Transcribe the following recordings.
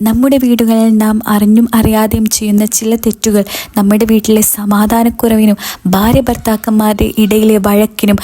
നമ്മുടെ വീടുകളിൽ നാം അറിഞ്ഞും അറിയാതെയും ചെയ്യുന്ന ചില തെറ്റുകൾ നമ്മുടെ വീട്ടിലെ സമാധാനക്കുറവിനും ഭാര്യ ഭർത്താക്കന്മാരുടെ ഇടയിലെ വഴക്കിനും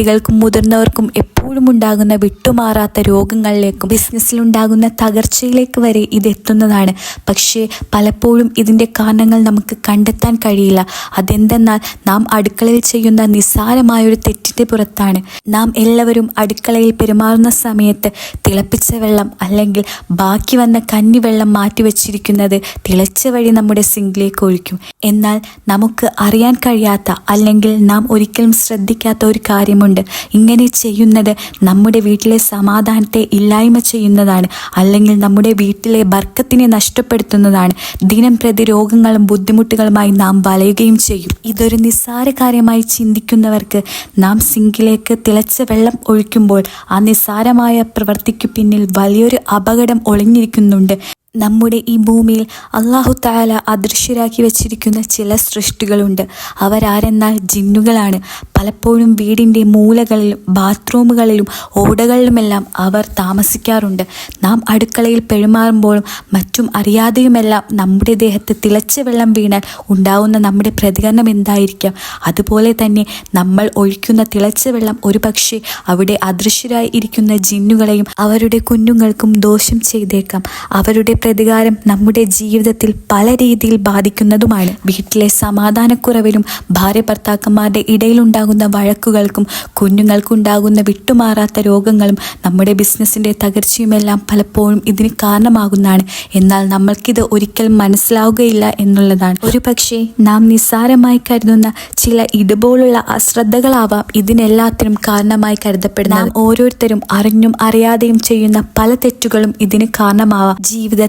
കുട്ടികൾക്കും മുതിർന്നവർക്കും എപ്പോഴും ഉണ്ടാകുന്ന വിട്ടുമാറാത്ത രോഗങ്ങളിലേക്കും ബിസിനസ്സിലുണ്ടാകുന്ന തകർച്ചയിലേക്ക് വരെ ഇത് എത്തുന്നതാണ്. പക്ഷേ പലപ്പോഴും ഇതിന്റെ കാരണങ്ങൾ നമുക്ക് കണ്ടെത്താൻ കഴിയില്ല. അതെന്തെന്നാൽ നാം അടുക്കളയിൽ ചെയ്യുന്ന നിസ്സാരമായൊരു തെറ്റിന്റെ പുറത്താണ്. നാം എല്ലാവരും അടുക്കളയിൽ പെരുമാറുന്ന സമയത്ത് തിളപ്പിച്ച വെള്ളം അല്ലെങ്കിൽ ബാക്കി വന്ന കന്നിവെള്ളം മാറ്റിവെച്ചിരിക്കുന്നത് തിളച്ച വഴി നമ്മുടെ സിങ്കിലേക്ക് ഒഴിക്കും. എന്നാൽ നമുക്ക് അറിയാൻ കഴിയാത്ത അല്ലെങ്കിൽ നാം ഒരിക്കലും ശ്രദ്ധിക്കാത്ത ഒരു കാര്യമുണ്ട്. ഇങ്ങനെ ചെയ്യുന്നത് നമ്മുടെ വീട്ടിലെ സമാധാനത്തെ ഇല്ലായ്മ ചെയ്യുന്നതാണ് അല്ലെങ്കിൽ നമ്മുടെ വീട്ടിലെ ബർക്കത്തിനെ നഷ്ടപ്പെടുത്തുന്നതാണ്. ദിനം പ്രതി രോഗങ്ങളും ബുദ്ധിമുട്ടുകളുമായി നാം വലയുകയും ചെയ്യും. ഇതൊരു നിസ്സാര കാര്യമായി ചിന്തിക്കുന്നവർക്ക് നാം സിങ്കിലേക്ക് തിളച്ച വെള്ളം ഒഴിക്കുമ്പോൾ ആ നിസ്സാരമായ പ്രവൃത്തിക്ക് പിന്നിൽ വലിയൊരു അപകടം ഒളിഞ്ഞിരിക്കുന്നുണ്ട്. നമ്മുടെ ഈ ഭൂമിയിൽ അള്ളാഹു താല അദൃശ്യരാക്കി വച്ചിരിക്കുന്ന ചില സൃഷ്ടികളുണ്ട്. അവരാരെന്നാൽ ജിന്നുകളാണ്. പലപ്പോഴും വീടിന്റെ മൂലകളിലും ബാത്റൂമുകളിലും ഓടകളിലുമെല്ലാം അവർ താമസിക്കാറുണ്ട്. നാം അടുക്കളയിൽ പെരുമാറുമ്പോഴും മറ്റും അറിയാതെയുമെല്ലാം നമ്മുടെ ദേഹത്ത് തിളച്ച വെള്ളം വീണാൽ ഉണ്ടാവുന്ന നമ്മുടെ പ്രതികരണം എന്തായിരിക്കാം? അതുപോലെ തന്നെ നമ്മൾ ഒഴിക്കുന്ന തിളച്ച വെള്ളം ഒരു പക്ഷേ അവിടെ അദൃശ്യരായി ഇരിക്കുന്ന ജിന്നുകളെയും അവരുടെ കുഞ്ഞുങ്ങൾക്കും ദോഷം ചെയ്തേക്കാം. അവരുടെ പ്രതികാരം നമ്മുടെ ജീവിതത്തിൽ പല രീതിയിൽ ബാധിക്കുന്നതുമാണ്. വീട്ടിലെ സമാധാനക്കുറവിലും ഭാര്യ ഭർത്താക്കന്മാരുടെ ഇടയിലുണ്ടാകുന്ന വഴക്കുകൾക്കും കുഞ്ഞുങ്ങൾക്കുണ്ടാകുന്ന വിട്ടുമാറാത്ത രോഗങ്ങളും നമ്മുടെ ബിസിനസ്സിന്റെ തകർച്ചയുമെല്ലാം പലപ്പോഴും ഇതിന് കാരണമാകുന്നതാണ്. എന്നാൽ നമ്മൾക്കിത് ഒരിക്കൽ മനസ്സിലാവുകയില്ല എന്നുള്ളതാണ്. ഒരു പക്ഷേ നാം നിസ്സാരമായി കരുതുന്ന ചില ഇതുപോലുള്ള അശ്രദ്ധകളാവാം ഇതിനെല്ലാത്തിനും കാരണമായി കരുതപ്പെടുന്നത്. ഓരോരുത്തരും അറിഞ്ഞും അറിയാതെയും ചെയ്യുന്ന പല തെറ്റുകളും ഇതിന് കാരണമാവാം.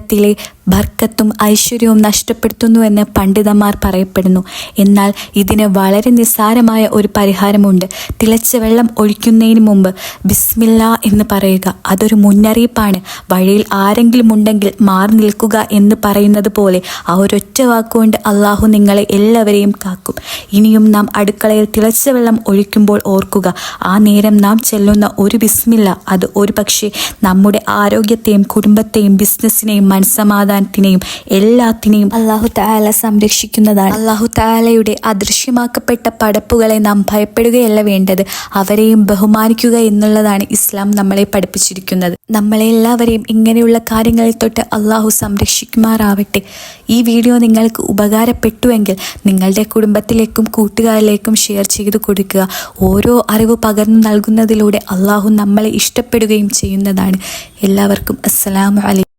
ജീവിതത്തിലെ ബർക്കത്തും ഐശ്വര്യവും നഷ്ടപ്പെടുത്തുന്നുവെന്ന് പണ്ഡിതന്മാർ പറയപ്പെടുന്നു. എന്നാൽ ഇതിന് വളരെ നിസ്സാരമായ ഒരു പരിഹാരമുണ്ട്. തിളച്ച വെള്ളം ഒഴിക്കുന്നതിന് മുമ്പ് ബിസ്മില്ല എന്ന് പറയുക അതൊരു മുന്നറിയിപ്പാണ്. വഴിയിൽ ആരെങ്കിലും ഉണ്ടെങ്കിൽ മാറി നിൽക്കുക എന്ന് പറയുന്നത് പോലെ ആ ഒരൊറ്റ വാക്കുകൊണ്ട് അള്ളാഹു നിങ്ങളെ എല്ലാവരെയും കാക്കും. ഇനിയും നാം അടുക്കളയിൽ തിളച്ച വെള്ളം ഒഴിക്കുമ്പോൾ ഓർക്കുക ആ നേരം നാം ചെല്ലുന്ന ഒരു ബിസ്മില്ല. അത് ഒരു നമ്മുടെ ആരോഗ്യത്തെയും കുടുംബത്തെയും ബിസിനസ്സിനെയും മനസ്സമാധാനത്തിനെയും എല്ലാത്തിനെയും അള്ളാഹു താല സംരക്ഷിക്കുന്നതാണ്. അള്ളാഹു താലയുടെ അദൃശ്യമാക്കപ്പെട്ട പടപ്പുകളെ നാം ഭയപ്പെടുകയല്ല വേണ്ടത്. അവരെയും ബഹുമാനിക്കുക എന്നുള്ളതാണ് ഇസ്ലാം നമ്മളെ പഠിപ്പിച്ചിരിക്കുന്നത്. നമ്മളെ എല്ലാവരെയും ഇങ്ങനെയുള്ള കാര്യങ്ങളിൽ തൊട്ട് അള്ളാഹു സംരക്ഷിക്കുമാറാവട്ടെ. ഈ വീഡിയോ നിങ്ങൾക്ക് ഉപകാരപ്പെട്ടുവെങ്കിൽ നിങ്ങളുടെ കുടുംബത്തിലേക്കും കൂട്ടുകാരിലേക്കും ഷെയർ ചെയ്തു കൊടുക്കുക. ഓരോ അറിവ് പകർന്നു നൽകുന്നതിലൂടെ അള്ളാഹു നമ്മളെ ഇഷ്ടപ്പെടുകയും ചെയ്യുന്നതാണ്. എല്ലാവർക്കും അസ്സലാമു അലൈക്കും